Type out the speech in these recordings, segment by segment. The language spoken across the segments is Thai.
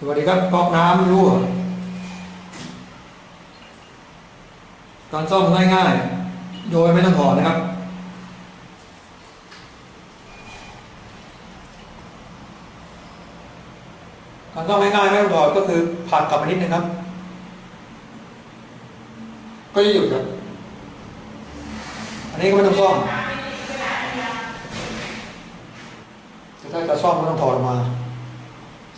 สวัสดีครับก๊อกน้ำรั่ว การซ่อมง่ายๆ โดยไม่ต้องถอดนะครับ การซ่อมง่ายๆไม่ต้องถอดก็คือผลักกลับมานิดนึงครับ ก็จะหยุดครับ อันนี้ก็ไม่ต้องซ่อมแต่ถ้าจะซ่อมก็ต้องถอดออกมา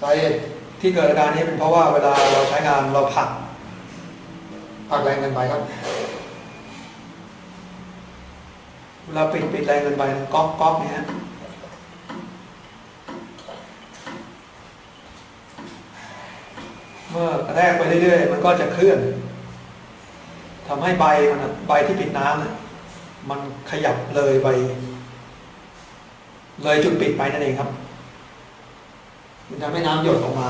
สาเหตุ ที่เกิดอาการนี้เป็นเพราะว่าเวลาเราใช้งานเราผักผักแรงเกินไปครับเวลาปิดปิดแรงเกินไปก๊อกก๊อกเนี่ยเมื่อกระแทกไปเรื่อยๆ มันก็จะเคลื่อนทำให้ใบมันใบที่ปิดน้ำเนี่ยมันขยับเลยไป เลยจุดปิดไปนั่นเองครับ มันทำให้น้ำหยดออกมา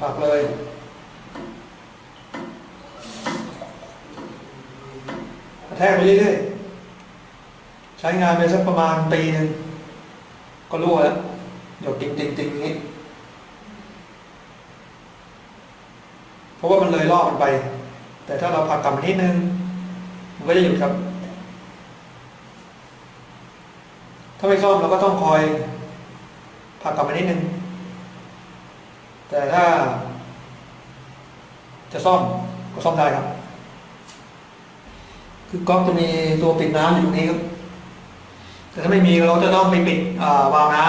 ผลักเลยกระแทกไปเรื่อยๆ ใช้งานไปสักประมาณปีหนึ่งก็รั่วแล้ว หยดติงติงติงอย่างนี้ เพราะว่ามันเลยรอบมันไป แต่ถ้าเราผักกลับนิดนึง มันก็จะหยุดครับ ถ้าไม่ซ่อมเราก็ต้องคอยผักกลับมานิดนึง แต่ถ้า จะซ่อมก็ซ่อมได้ครับ คือก๊อกจะมีตัวปิดน้ำอยู่ตรงนี้ครับแต่ถ้าไม่มีเราจะต้องไปปิดวาล์วน้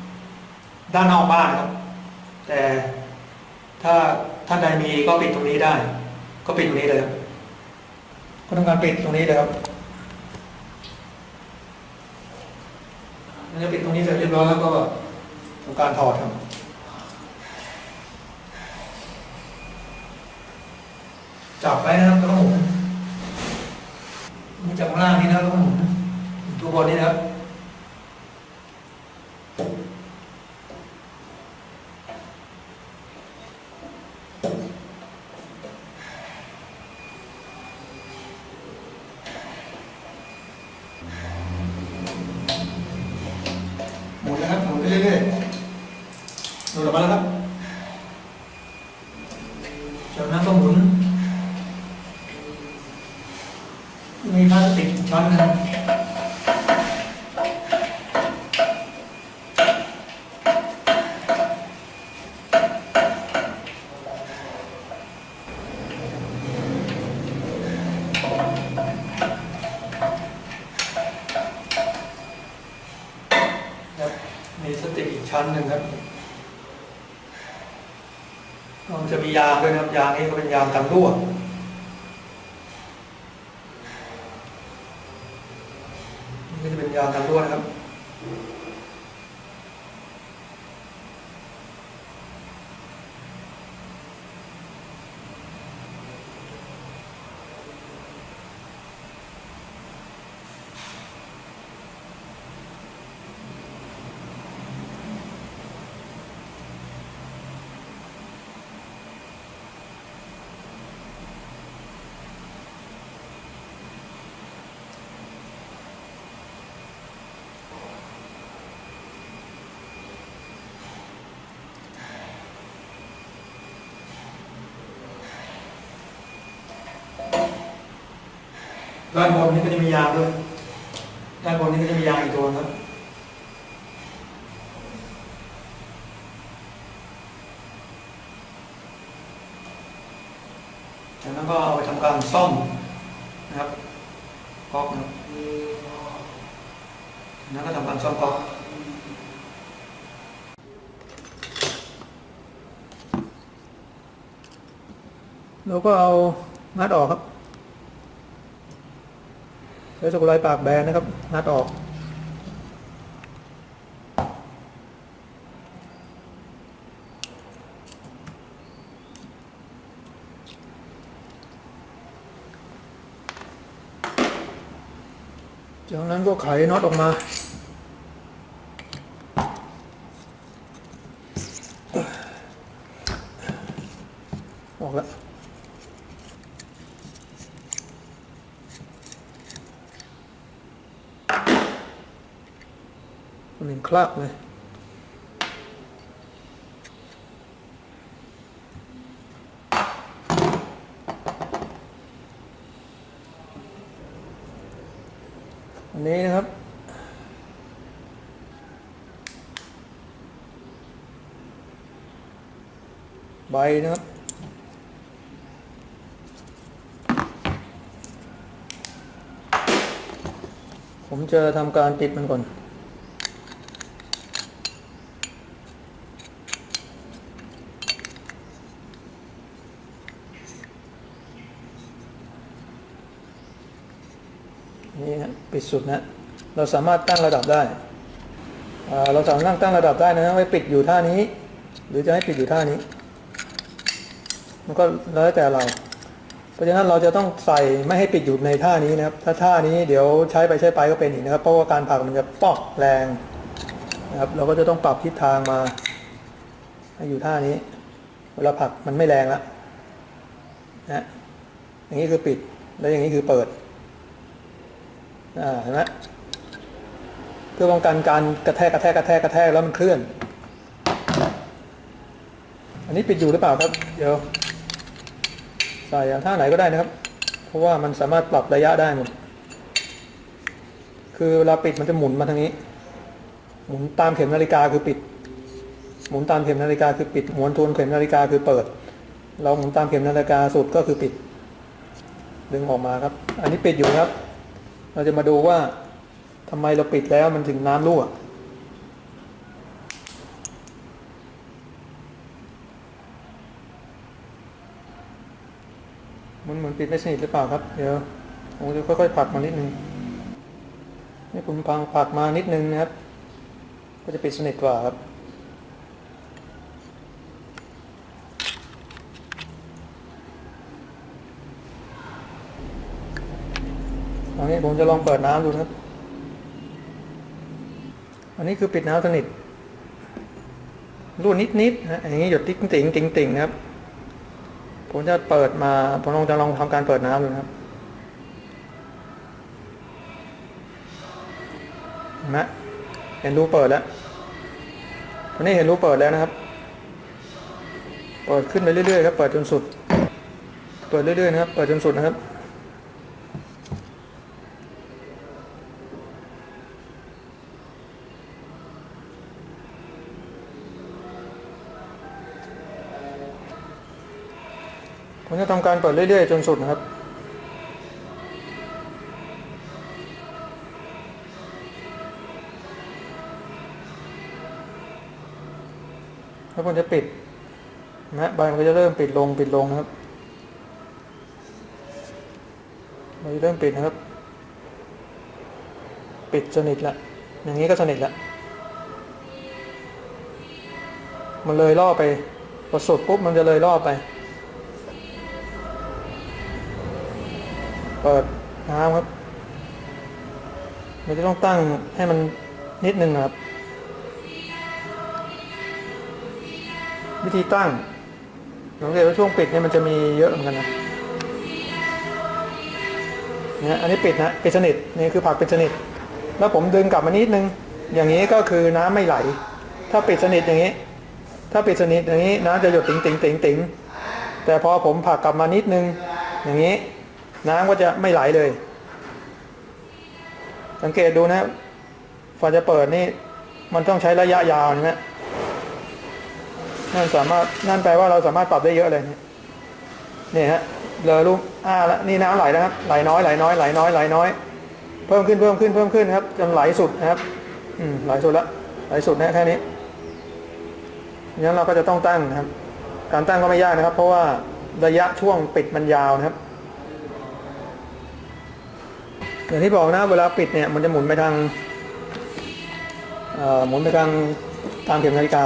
ำด้านนอกบ้านครับ แต่ถ้าท่านใดมีก็ปิดตรงนี้ได้ ก็ปิดตรงนี้เลยครับก็ทำการปิดตรงนี้เลยครับ นี้ปิดตรงนี้เสร็จเรียบร้อยแล้วก็ทำการถอดครับจับไว้นะครับแล้วก็หมุนมันจากข้างล่างนี้นะแล้วก็หมุนตัวบนนี้นะครับ มีพลาสติกช้อนนะครับครับมีสติกอีกชั้นหนึ่งครับมันจะมียางด้วยนะครับ ยางนี้ก็เป็นยางกันรั่ว นี่ก็จะเป็นยางกันรั่วนะครับ ด้านบนนี้ก็จะมียางด้วย ด้านบนนี้ก็จะมียางอีกตัวครับ จากนั้นก็เอาไปทำการซ่อมนะครับก๊อกนะครับจากนั้นก็ทำการซ่อมก๊อกเราก็เอางัดออกครับ สกุลายปากแบนนะครับ นัดออก จากนั้นก็ไขน็อตออกมา คละไหมอันนี้นะครับ ใบนะครับผมจะทำการติดมันก่อน ปิดสุดนะ เราสามารถตั้งระดับได้ เราสามารถตั้งระดับได้นะไว้ปิดอยู่ท่านี้ หรือจะให้ปิดอยู่ท่านี้ มันก็แล้วแต่เรา เพราะฉะนั้นเราจะต้องใส่ไม่ให้ปิดอยู่ในท่านี้นะครับ ถ้าท่านี้เดี๋ยวใช้ไปใช้ไปก็เป็นอีกนะครับ เพราะว่าการผลักมันจะปอกแรงนะครับ เราก็จะต้องปรับทิศทางมาให้อยู่ท่านี้ เวลาผลักมันไม่แรงแล้วนะอย่างนี้คือปิด แล้วอย่างนี้คือเปิด เห็นไหมเพื่อป้องกันการกระแทกกระแทกกระแทกกระแทกแล้วมันเคลื่อน อันนี้ปิดอยู่หรือเปล่าครับ เดี๋ยวใส่ท่าไหนก็ได้นะครับ เพราะว่ามันสามารถปรับระยะได้หมด คือเวลาปิดมันจะหมุนมาทางนี้ หมุนตามเข็มนาฬิกาคือปิด หมุนตามเข็มนาฬิกาคือปิด หมุนทวนเข็มนาฬิกาคือเปิด เราหมุนตามเข็มนาฬิกาสุดก็คือปิด ดึงออกมาครับ อันนี้ปิดอยู่ครับ เราจะมาดูว่าทำไมเราปิดแล้วมันถึงน้ำรั่วมันเหมือนปิดไม่สนิทหรือเปล่าครับ เดี๋ยวผมจะค่อยๆผลักมานิดนึงนี่ผมพังผลักมานิดนึงนะครับ ก็จะปิดสนิทกว่าครับ อันนี้ผมจะลองเปิดน้ำดูนะครับอันนี้คือปิดน้ำสนิทรั่วนิดๆนะอย่างนี้หยดติ๊งติ่งติ่งติ่งนะครับ ผมจะเปิดมาผมลองจะลองทำการเปิดน้ำดูนะครับเห็นไหมเห็นรูเปิดแล้วตอนนี้เห็นรูเปิดแล้วนะครับ เปิดขึ้นไปเรื่อยๆครับ เปิดจนสุด เปิดเรื่อยๆนะครับ เปิดจนสุดนะครับ การเปิดเรื่อยๆ จนสุดนะครับ แล้วผมจะปิดนะใบมันก็จะเริ่มปิดลงปิดลงนะครับใบจะเริ่มปิดนะครับ ปิดสนิทละอย่างนี้ก็สนิทละมันเลยล่อไปพอสุดปุ๊บมันจะเลยล่อไป เปิดน้ำครับเราจะต้องตั้งให้มันนิดนึงครับ วิธีตั้งสังเกตว่าช่วงปิดเนี่ยมันจะมีเยอะเหมือนกันนะเนี่ยอันนี้ปิดนะปิดสนิทนี่คือผักปิดสนิท แล้วผมดึงกลับมานิดนึง อย่างนี้ก็คือน้ำไม่ไหล ถ้าปิดสนิทอย่างนี้ ถ้าปิดสนิทอย่างนี้น้ำจะหยดติ๋งติ๋งติ๋งติ๋งแต่พอผมผักกลับมานิดนึง อย่างนี้ น้ำก็จะไม่ไหลเลย สังเกตดูนะฝาจะเปิดนี่ มันต้องใช้ระยะยาวใช่ไหมนั่นสามารถนั่นแปลว่าเราสามารถปรับได้เยอะเลยนี่ฮะเลยลูกอ่าแล้วนี่น้ำไหลนะครับ ไหลน้อยไหลน้อยไหลน้อยไหลน้อย เพิ่มขึ้นเพิ่มขึ้นเพิ่มขึ้นครับจนไหลสุดนะครับ อืมไหลสุดละไหลสุดนะแค่นี้งั้นเราก็จะต้องตั้งนะครับ การตั้งก็ไม่ยากนะครับ เพราะว่าระยะช่วงปิดมันยาวนะครับ อย่างที่บอกนะเวลาปิดเนี่ยมันจะหมุนไปทางหมุนไปทางตามเข็มนาฬิกา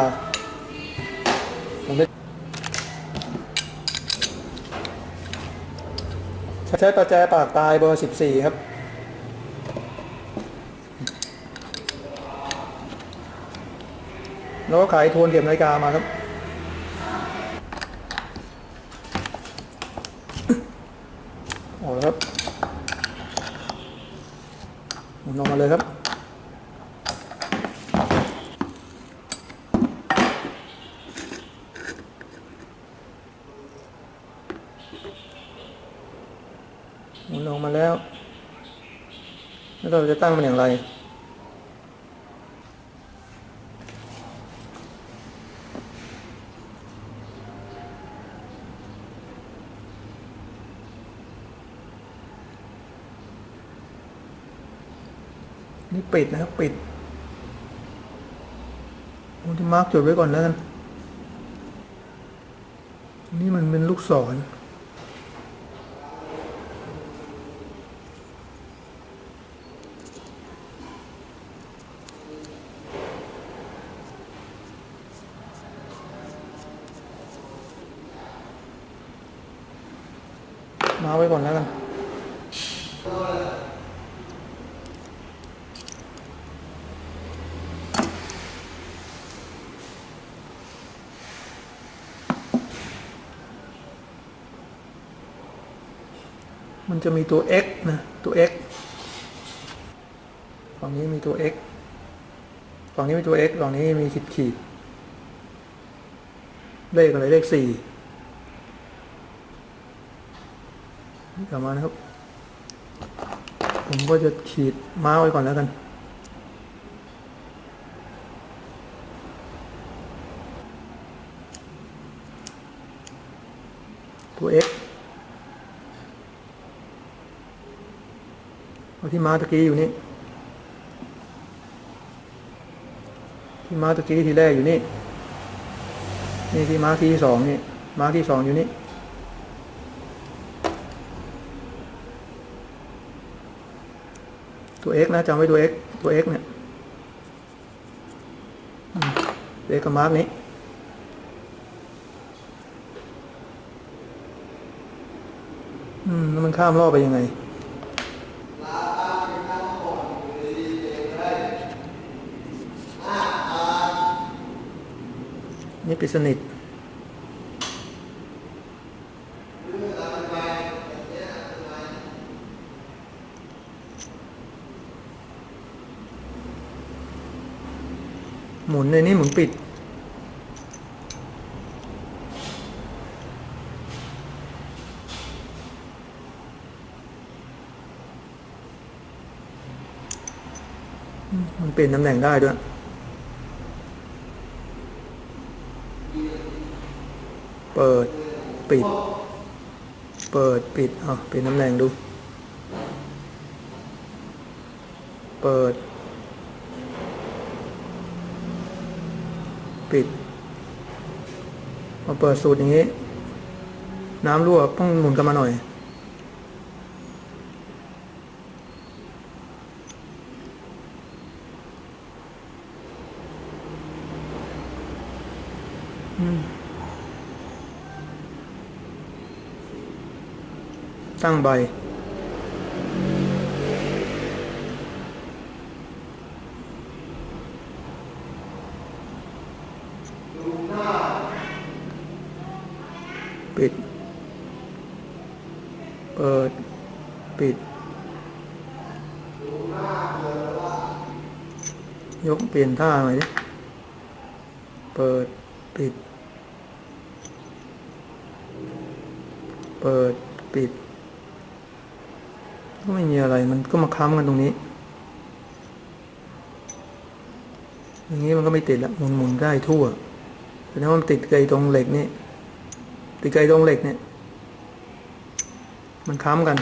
ใช้ประแจปากตายเบอร์ 14 ครับแล้วก็ขายทวนเข็มนาฬิกามาครับ ออกแล้วครับ หมุนออกมาเลยครับ หมุนออกมาแล้ว แล้วเราจะ ตั้งมันอย่างไร นี่ปิดนะครับ ปิดผมจะมาร์กจุดไว้ก่อนแล้วกัน นี่มันเป็นลูกศร มาไว้ก่อนแล้วกันมันจะมีตัว x นะตัว x ฝั่งนี้มีตัว x ฝั่งนี้มีตัว x ฝั่งนี้มีขีดขีด เลขอะไรเลขสี่ นี่กลับมานะครับ ผมก็จะขีดม้าไว้ก่อนแล้วกัน ตัว x เอาที่ม้าตะกี้อยู่นี่ ที่ม้าตะกี้ทีแรกอยู่นี่ นี่ที่ม้าที่สองนี่ ม้าที่สองอยู่นี่ ตัว x นะจำไว้ตัว x ตัว x เนี่ยตัว x กับมาร์กนี้อืมแล้วมันข้ามรอบไปยังไงนี่ปิดสนิท หมุนในนี้หมุนปิดมมันเปลี่ยนตำแหน่งได้ด้วยเปิด ปิด เปิด ปิดอะเปลี่ยนตำแหน่งดู เปิด ปิดมาเปิดสูตรอย่างนี้ น้ำรั่วต้องหมุนกลันมาหน่อย ตั้งใบ ปิด เปิด ปิด ยกเปลี่ยนท่าหน่อยดิเปิดปิด เปิดปิด ก็ไม่มีอะไรมันก็มาค้ำกันตรงนี้ อย่างนี้มันก็ไม่ติดละหมุนหมุนได้ทั่วแต่ถ้ามันติดไกลตรงเหล็กนี่ติดไกลตรงเหล็กเนี่ย มันค้ำกัน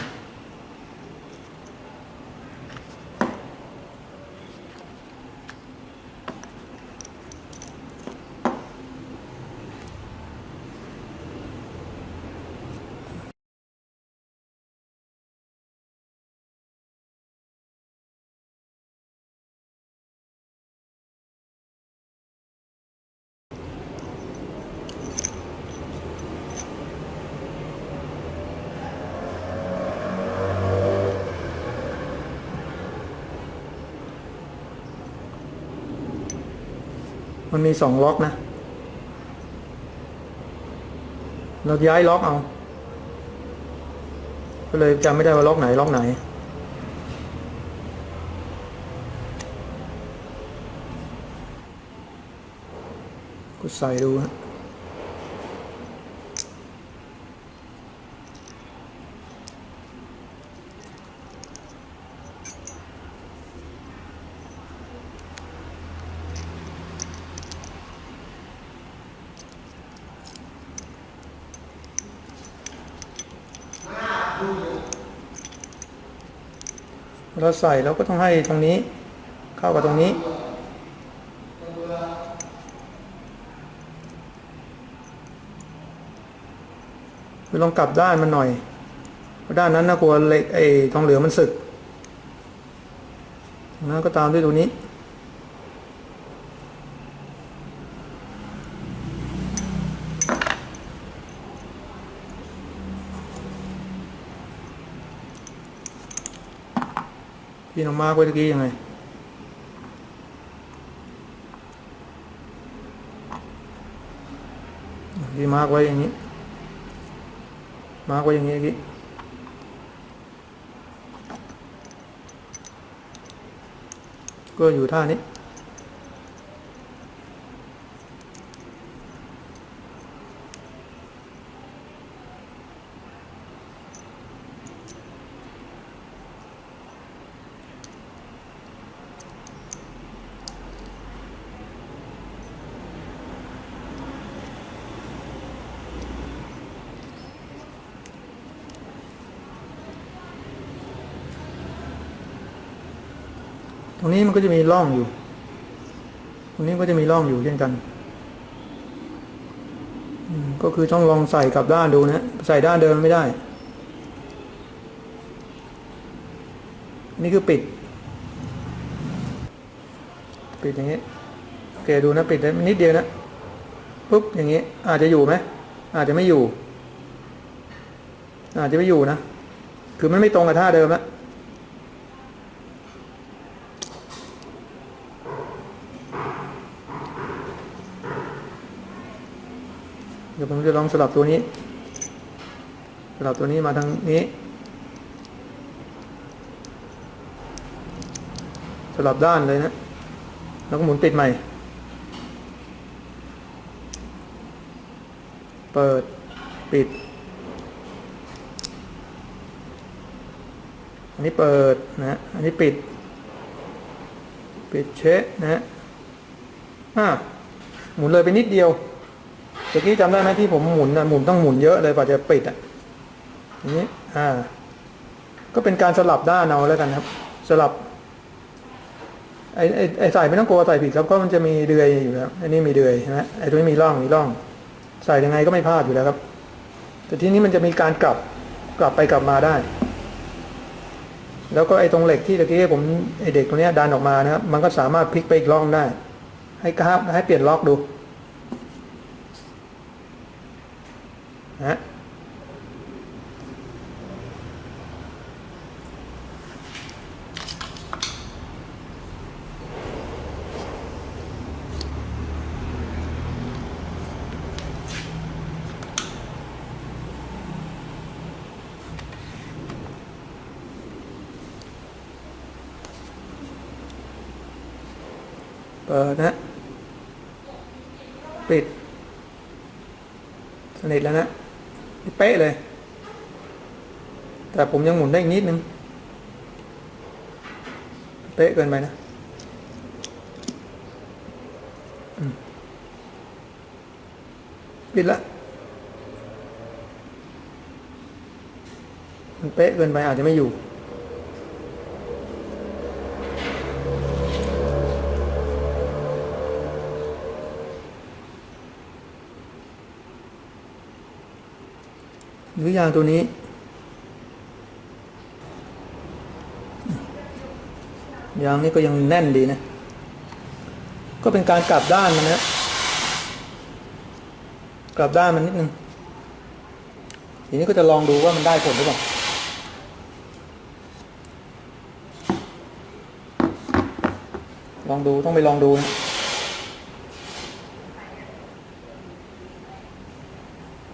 มันมีสองล็อกนะ เราย้ายล็อกเอา ก็เลยจำไม่ได้ว่าล็อกไหนล็อกไหน ก็ใส่ดูฮะ เราใส่เราก็ต้องให้ตรงนี้ เข้ากับตรงนี้ คือลองกลับด้านมันหน่อยด้านนั้นนะกลัวเหล็กไอ้ทองเหลืองมันสึกนะก็ตามด้วยตัวนี้ พี่น้องมาร์กไว้ตะกี้ยังไงพี่มาร์กไว้อย่างนี้มาร์กไว้อย่างนี้เมื่อกี้ก็อยู่ท่านี้ มันก็จะมีร่องอยู่ ตรงนี้ก็จะมีร่องอยู่เช่นกันก็คือต้องลองใส่กลับด้านดูนะใส่ด้านเดิมไม่ได้นนี่คือปิด ปิดอย่างนี้โอเคดูนะปิดได้นิดเดียวนะปุ๊บอย่างนี้ อาจจะอยู่ไหมอาจจะไม่อยู่ อาจจะไม่อยู่นะคือมันไม่ตรงกับท่าเดิมแล้ว ดี๋ยวผมจะลองสลับตัวนี้ สลับตัวนี้มาทางนี้ สลับด้านเลยนะ แล้วก็หมุนปิดใหม่ เปิดปิด อันนี้เปิดนะ อันนี้ปิด ปิดเช็นะฮะอ่าหมุนเลยไปนิดเดียว เมื่อกี้จำได้ไหมที่ผมหมุนนะหมุนต้องหมุนเยอะเลยกว่าจะปิดอะนี้อ่า ก็เป็นการสลับด้านเอาแล้วกันครับ สลับไอ้ไอ้ไอ้ใส่ไม่ต้องกลัวใส่ผิดครับเพราะมันจะมีเดือยอยู่แล้วอันนี้มีเดือยใช่ไหมไอ้ตัวนี้มีร่องมีร่อง ใส่ยังไงก็ไม่พลาดอยู่แล้วครับ แต่ที่นี้มันจะมีการกลับกลับไปกลับมาได้ แล้วก็ไอ้ตรงเหล็กที่ตะกี้ผมไอ้เด็กตัวเนี้ยดันออกมานะครับ มันก็สามารถพลิกไปอีกร่องได้ ให้กราฟให้เปลี่ยนล็อกดูนะ ฮะเปิดนะ ปิด สนิทแล้วนะ เป๊ะเลย แต่ผมยังหมุนได้อีกนิดนึง เป๊ะเกินไปนะอืมปิดละ มันเป๊ะเกินไปอาจจะไม่อยู่ รือยางตัวนี้ ยางนี้ก็ยังแน่นดีนะ ก็เป็นการกลับด้านมันนะ กลับด้านมันนิดนึงทีนี้ก็จะลองดูว่ามันได้ผลหรือเปล่าลองดูต้องไปลองดูนะ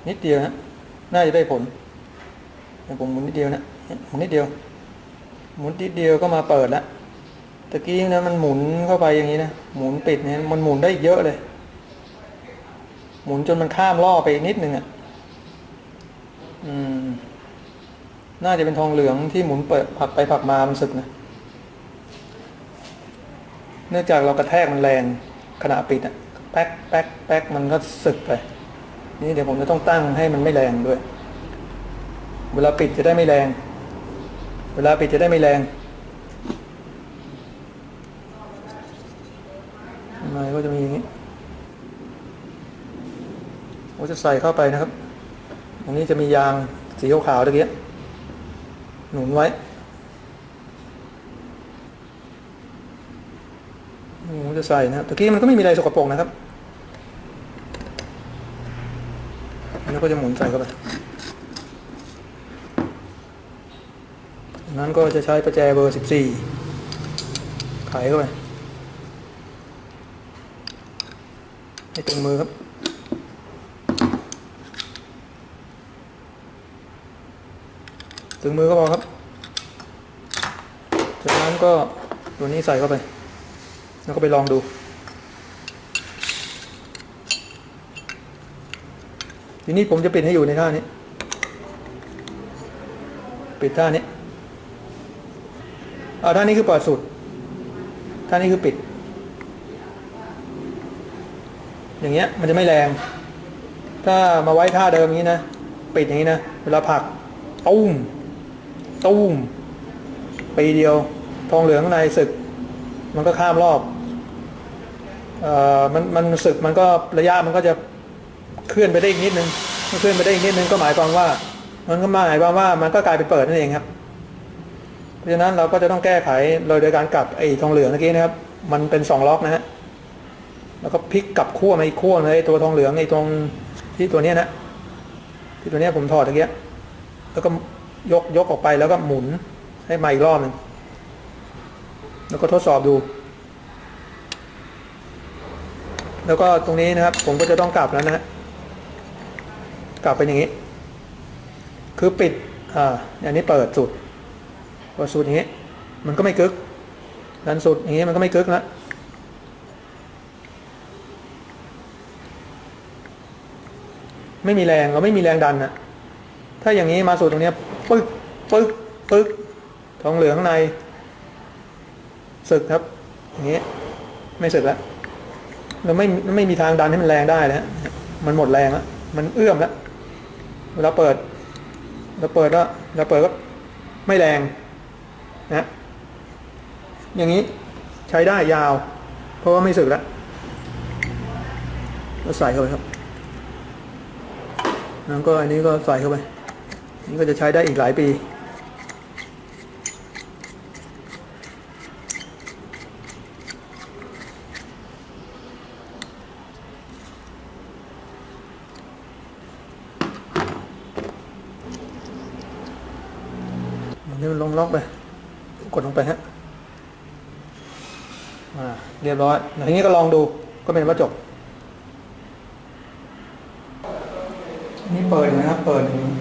นิดเดียวนะ น่าจะได้ผลแต่ผมหมุนนิดเดียวนะหมุนนิดเดียว หมุนนิดเดียวก็มาเปิดแล้วตะกี้นะมันหมุนเข้าไปอย่างนี้นะหมุนปิดเนี่ยมันหมุนได้อีกเยอะเลย หมุนจนมันข้ามล่อไปอีกนิดนึงอะอืม น่าจะเป็นทองเหลืองที่หมุนเปิดผักไปผักมามันสึกนะเนื่องจากเรากระแทกมันแรงขณะปิดอะแป๊กแป๊กแป๊กมันก็สึกไป นี่เดี๋ยวผมจะต้องตั้งให้มันไม่แรงด้วย เวลาปิดจะได้ไม่แรง เวลาปิดจะได้ไม่แรงทำไมก็จะมีอย่างนี้ผมจะใส่เข้าไปนะครับตรงนี้จะมียางสีขาวๆตะกี้หนุนไว้ผมจะใส่นะตะกี้มันก็ไม่มีอะไรสกปรกนะครับ แล้วก็จะหมุนใส่เข้าไปนั้นก็จะใช้ประแจเบอร์14ไขเข้าไปให้ตึงมือครับถึงมือก็พอครับ จากนั้นก็ตัวนี้ใส่เข้าไป แล้วก็ไปลองดู ทีนี้ผมจะปิดให้อยู่ในท่านี้ ปิดท่านี้เอาท่านี้คือเปิดสุด ท่านี้คือปิด อย่างเงี้ยมันจะไม่แรง ถ้ามาไว้ท่าเดิมอย่างนี้นะ ปิดอย่างนี้นะ เวลาผลักตุ้มตุ้มปีเดียว ทองเหลืองข้างในศึก มันก็ข้ามรอบ เอ่อมันมันศึกมันก็ระยะมันก็จะ เคลื่อนไปได้อีกนิดนึงเมื่อเคลื่อนไปได้อีกนิดนึงก็หมายความว่า มันก็หมายความว่ามันก็กลายเป็นเปิดนั่นเองครับ เพราะฉะนั้นเราก็จะต้องแก้ไขโดยโดยการกลับไอ้ทองเหลืองเมื่อกี้นะครับ มันเป็นสองล็อกนะฮะแล้วก็พลิกกลับขั้วมาอีกขั้วเลยตัวทองเหลืองไอ้ตรงที่ตัวเนี้ยนะที่ตัวเนี้ยผมถอดตะเกียแล้วก็ยกยกออกไปแล้วก็หมุนให้มาอีกรอบหนึงแล้วก็ทดสอบดู แล้วก็ตรงนี้นะครับ ผมก็จะต้องกลับแล้วนะฮะ กลับเป็นอย่างนี้ คือปิดอ่าอันนี้เปิดสุดเปิดสุดอย่างนี้ มันก็ไม่กึกดันสุดอย่างนี้มันก็ไม่กึกแล้วไม่มีแรงเราไม่มีแรงดันอะถ้าอย่างนี้มาสู่ตรงนี้ปึ๊กปึ๊กปึ๊กทองเหลืองข้างในสึกครับ อย่างนี้ไม่สึกแล้วเราไม่ไม่มีทางดันให้มันแรงได้แล้วมันหมดแรงแล้วมันเอื้อมแล้ว เราเปิด เราเปิดแล้วเราเปิดก็ไม่แรงนะอย่างนี้ใช้ได้ยาว เพราะว่าไม่สึกแล้วเราใส่เข้าไปครับแล้วก็อันนี้ก็ใส่เข้าไปนี่ก็จะใช้ได้อีกหลายปี อันนี้มัน ล็อกไปกดลงไปฮะเรียบร้อยทีนี้ก็ลองดูก็เป็นว่าจบ นี่เปิดนะครับ เปิดอย่างนี้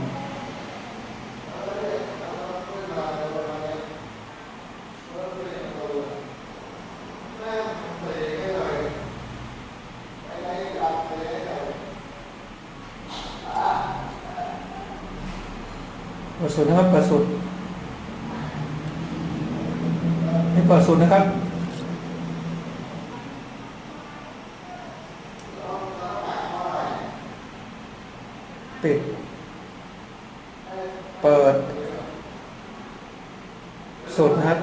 เปิดสุดนะครับ เปิดสุดนี่เปิดสุดนะครับ ปิด เปิด สุดนะครับ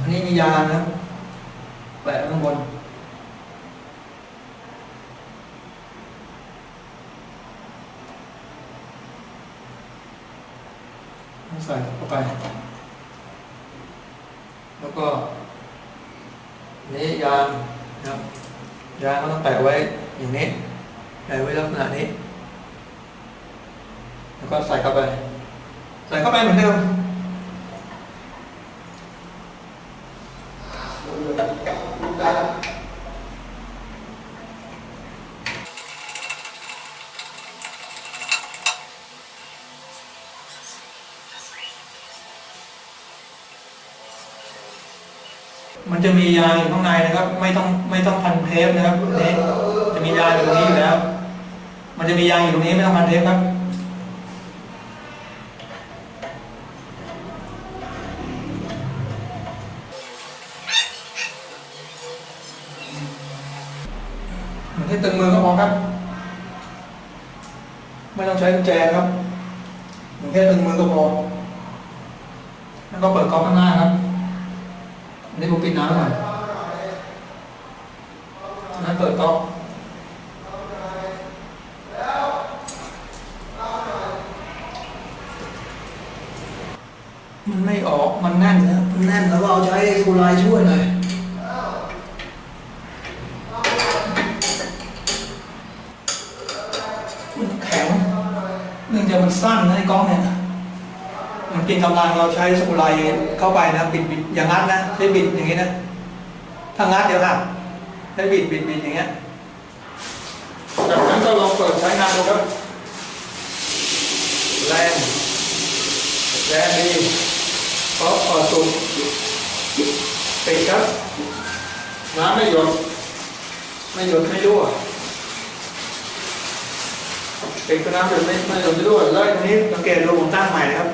อันนี้มียานะครับแปะข้างบน ใส่เข้าไป แล้วก็ นี้ยางนะครับ ยางก็ต้องแปะไว้อย่างนี้แปะไว้ลักษณะนี้ แล้วก็ใส่เข้าไป ใส่เข้าไปเหมือนเดิม มันจะมียางอยู่ข้างในนะครับ ไม่ต้องไม่ต้องพันเทปนะครับนี่จะมียางอยู่ตรงนี้อยู่แล้ว มันจะมียางอยู่ตรงนี้ไม่ต้องพันเทปครับ ลยช่วยหน่อยมันแข็งเนื่องจากมันสั้นนะไอ้กล้องเนี่ยมันกินกำลังเราใช้สมุไรเข้าไปนะบิดบิดอย่างนั้นะใช้บิดอย่างนี้นะถ้างัดเดี๋ยวหักใช้บิดบิดบิดอย่างเงี้ยจากนั้นก็ลองเปิดใช้งานดูครับแรงแรงดีเพราะเปิดตุ่ม ปิดครับ น้ำไม่หยด ไม่หยดไม่รั่วปิดก็น้ำหยดไม่ไม่หยดไม่รั่วแล้วทีนี้สังเกตดูผมตั้งใหม่นะครับ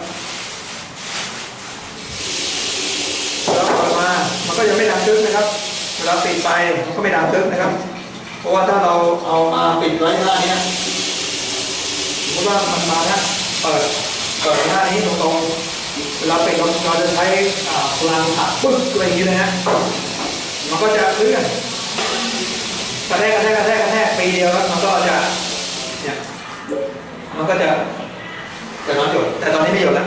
แล้วเปิดมามันก็ยังไม่ดังตึ๊กนะครับเวลาปิดไปมันก็ไม่ดังตึ๊กนะครับ เพราะว่าถ้าเราเอามาปิดไว้หน้าเนี้ยสมมติว่ามันมานะเปิดเปิดหน้านี้ตรงๆ เวลาปิดเราเราจะใช้พลังอัดปึ๊กอะไรอย่างนี้เลยนะมันก็จะเคลื่อนกระแทกกระแทกกระแทกกระแทกปีเดียวแล้วมันก็จะเนี่ยมันก็จะจะน้อยหยดแต่ตอนนี้ไม่หยดแล้ว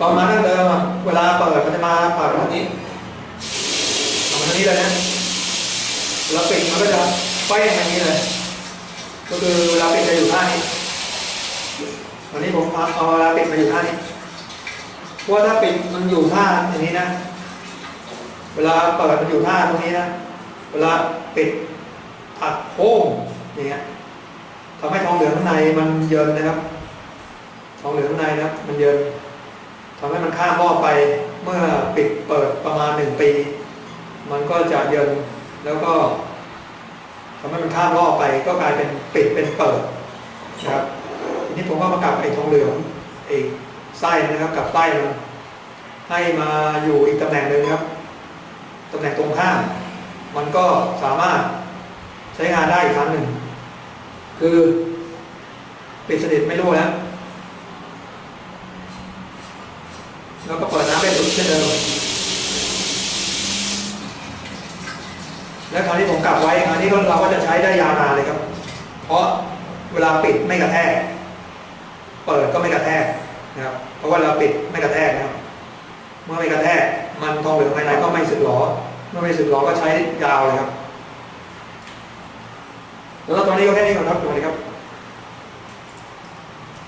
ตอนมาตั้งเดิมเวลาเปิดมันจะมาเปิดแบบนี้เอามาทางนี้เลยนะเวลาปิดมันก็จะไฟอย่างนี้เลย ก็คือเวลาปิดจะอยู่ท่านี้ วันนี้ผมเอาเอาเวลาปิดมาอยู่ท่านี้เพราะว่าถ้าปิดมันอยู่ท่าอย่างนี้นะ เวลาเปิดมันอยู่ท่าตรงนี้นะ เวลาปิดอัดโค้งอย่างเงี้ยทำให้ทองเหลืองข้างในมันเยินนะครับ ทองเหลืองข้างในนะครับ มันเยินทำให้มันข้ามรอไปเมื่อปิดเปิดประมาณหนึ่งปี มันก็จะเยินแล้วก็ทำให้มันข้ามรอไปก็กลายเป็นปิดเป็นเปิดนะครับี้ผมก็มากับไอ้ทองเหลืองไอ้ไส้นะครับกับไส้มันให้มาอยู่อีกตำแหน่งหนึ่งครับตำแหน่งตรงข้ามมันก็สามารถใช้งานได้อีกครั้งหนึ่ง คือปิดสนิทไม่รั่วแล้วแล้วก็เปิดน้ำได้สุดเช่นเดิมแล้วคราวนี้ผมกลับไว้คราวนี้เราก็จะใช้ได้ยาวนานเลยครับ เพราะเวลาปิดไม่กระแทก เปิดก็ไม่กระแทกนะครับ เพราะว่าเราปิดไม่กระแทกนะครับ เมื่อไม่กระแทกมันทองเหลืองภายในก็ไม่สึกหรอ เมื่อไม่สึกหรอก็ใช้ยาวเลยครับ แล้วตอนนี้ก็แค่นี้ก่อนครับสวัสดีครับ